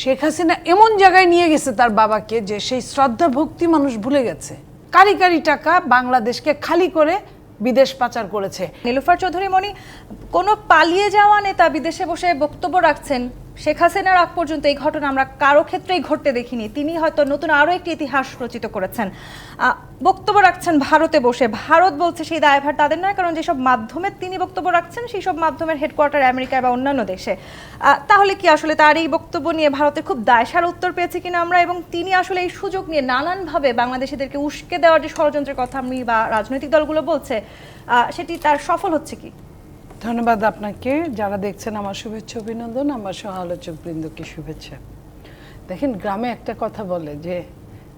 শেখ হাসিনা এমন জায়গায় নিয়ে গেছে তার বাবাকে যে সেই শ্রদ্ধা ভক্তি মানুষ ভুলে গেছে। কারি কারি টাকা বাংলাদেশকে খালি করে বিদেশ পাচার করেছে। নীলুফার চৌধুরী মনি কোনো পালিয়ে যাওয়া নেতা বিদেশে বসে বক্তব্য রাখছেন শেখ হাসিনার আগ পর্যন্ত এই ঘটনা আমরা কারও ক্ষেত্রেই ঘটতে দেখিনি। তিনি হয়তো নতুন আরও একটি ইতিহাস রচিত করেছেন। বক্তব্য রাখছেন ভারতে বসে। ভারত বলছে সেই দায়ভার তাদের নয়, কারণ যেসব মাধ্যমে তিনি বক্তব্য রাখছেন সেই সব মাধ্যমের হেডকোয়ার্টার আমেরিকা বা অন্যান্য দেশে। তাহলে কি আসলে তার এই বক্তব্য নিয়ে ভারতের খুব দায়সার উত্তর পেয়েছে কিনা আমরা এবং তিনি আসলে এই সুযোগ নিয়ে নানানভাবে বাংলাদেশিদেরকে উস্কে দেওয়ার যে ষড়যন্ত্রের কথা আমি বা রাজনৈতিক দলগুলো বলছে সেটি তার সফল হচ্ছে কি? ধন্যবাদ আপনাকে। যারা দেখছেন, আমার শুভেচ্ছা, অভিনন্দন। আমার সহ আলোচক বৃন্দকে শুভেচ্ছা। দেখেন, গ্রামে একটা কথা বলে যে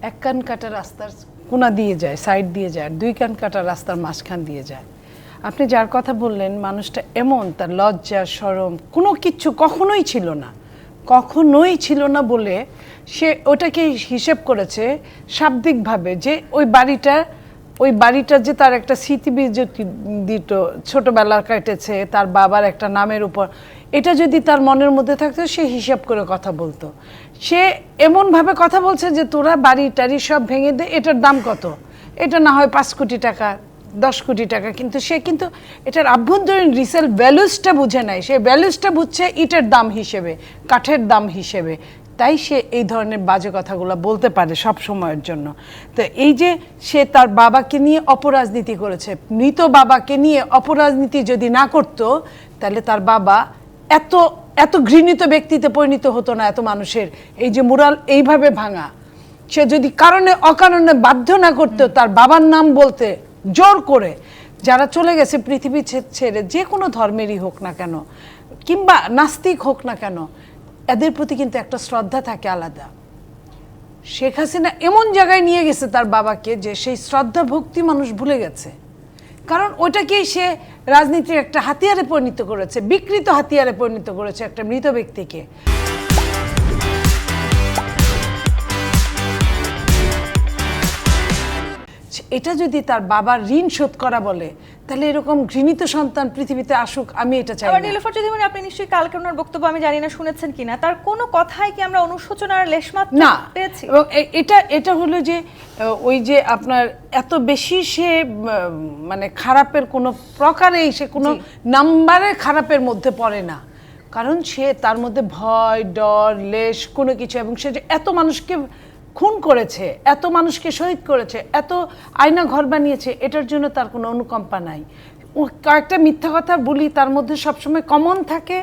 এক কান কাটা রাস্তার কোনা দিয়ে যায় সাইড দিয়ে যায় দুই কান কাটা রাস্তার মাঝখান দিয়ে যায়। আপনি যার কথা বললেন, মানুষটা এমন, তার লজ্জা, সরম, কোনো কিছু কখনোই ছিল না। কখনোই ছিল না বলে সে ওটাকে হিসেব করেছে শাব্দিকভাবে যে ওই বাড়িটা ওই বাড়িটা যে তার একটা স্মৃতি দিত, ছোটবেলা কেটেছে, তার বাবার একটা নামের উপর, এটা যদি তার মনের মধ্যে থাকতো, সে হিসাব করে কথা বলতো। সে এমনভাবে কথা বলছে যে তোরা বাড়ি টাড়ি সব ভেঙে দে, এটার দাম কত? এটা না হয় পাঁচ কোটি টাকা, দশ কোটি টাকা, কিন্তু সে কিন্তু এটার আভ্যন্তরীণ রিসেল ভ্যালুসটা বুঝে নাই। সে ভ্যালুসটা বুঝছে ইটের দাম হিসেবে, কাঠের দাম হিসেবে। তাই সে এই ধরনের বাজে কথাগুলো বলতে পারে সব সময়ের জন্য। তো এই যে সে তার বাবাকে নিয়ে অপরাজনীতি করেছে মৃত বাবাকে নিয়ে অপরাজনীতি যদি না করতো তাহলে তার বাবা এত এত ঘৃণিত ব্যক্তিতে পরিণত হতো না এত মানুষের। এই যে মুরাল এইভাবে ভাঙা সে যদি কারণে অকারণে বাধ্য না করতো তার বাবার নাম বলতে জোর করে যারা চলে গেছে পৃথিবী ছে- ছেড়ে যে কোনো ধর্মেরই হোক না কেন কিংবা নাস্তিক হোক না কেন এদের প্রতি কিন্তু একটা শ্রদ্ধা থাকে আলাদা। শেখ হাসিনা এমন জায়গায় নিয়ে গেছে তার বাবাকে যে সেই শ্রদ্ধা ভক্তি মানুষ ভুলে গেছে। কারণ ওটাকেই সে রাজনীতির একটা হাতিয়ারে পরিণত করেছে, বিকৃত হাতিয়ারে পরিণত করেছে একটা মৃত ব্যক্তিকে। এটা যদি তার বাবার ঋণ শোধ করা বলে তাহলে এরকম ঘৃণিত সন্তান পৃথিবীতে আসুক আমি এটা চাই আবার। নীলুফার চৌধুরী মনি, আপনি নিশ্চয়ই কালকে ওনার বক্তব্য আমি জানি না শুনেছেন কিনা। তার কোনো কথায় কি আমরা অনুশোচনার লেশমাত্র না পেয়েছি? এবং এটা এটা হলো যে ওই যে আপনার এত বেশি সে মানে খারাপের কোনো প্রকারেই সে কোনো নাম্বারে খারাপের মধ্যে পড়ে না। কারণ সে তার মধ্যে ভয় ডর লেশ কোনো কিছু এবং সে যে এত মানুষকে খুন করেছে এত মানুষকে শহীদ করেছে এত আয়না ঘর বানিয়েছে এটার জন্য তার কোনো অনুকম্পা নাই। কয়েকটা মিথ্যা কথা বলি তার মধ্যে সবসময় কমন থাকে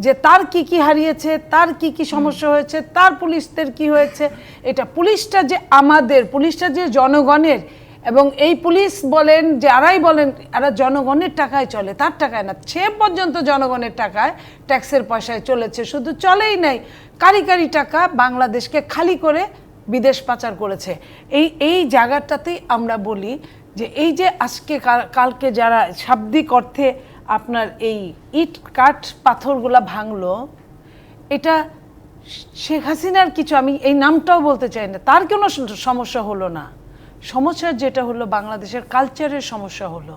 যে তার কি কি হারিয়েছে তার কি কি সমস্যা হয়েছে তার পুলিশদের কি হয়েছে। এটা পুলিশটা যে আমাদের পুলিশটা যে জনগণের এবং এই পুলিশ বলেন যারাই বলেন এরা জনগণের টাকায় চলে তার টাকায় না সে পর্যন্ত জনগণের টাকায় ট্যাক্সের পয়সায় চলেছে শুধু চলেই নাই কারি কারি টাকা বাংলাদেশকে খালি করে বিদেশ পাচার করেছে। এই এই জায়গাটাতেই আমরা বলি যে এই যে আজকে কালকে যারা শাব্দিক অর্থে আপনার এই ইট কাঠ পাথরগুলা ভাঙলো, এটা শেখ হাসিনার কিছু, আমি এই নামটাও বলতে চাই না, তার কোনো সমস্যা হলো না। সমস্যা যেটা হলো বাংলাদেশের কালচারের সমস্যা হলো।